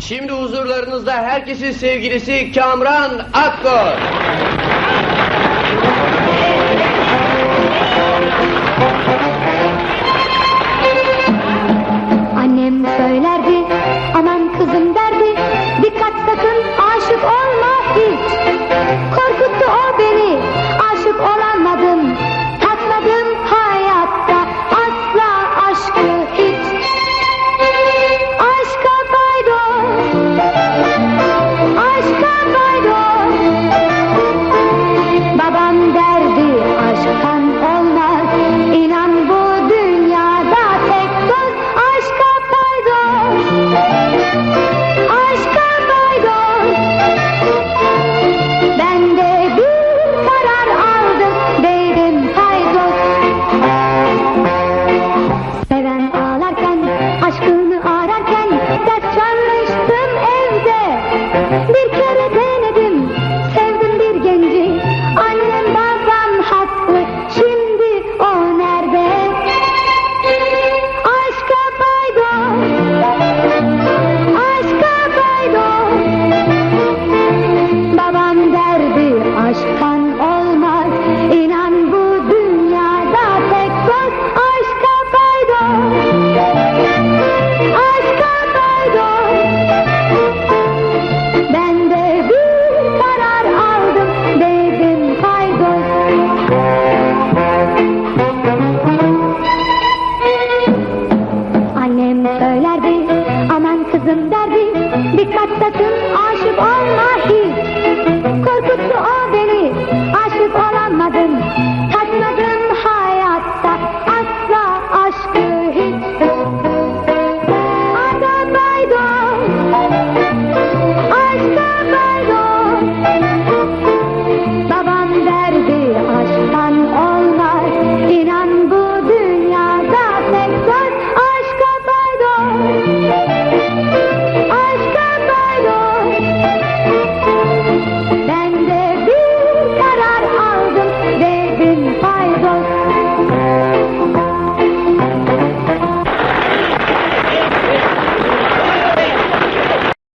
Şimdi huzurlarınızda herkesin sevgilisi Kamran Akkor. Annem söylerdi aman kızım der. நிற்கிறது இருந்தார்கள் விக்கத்தக்கு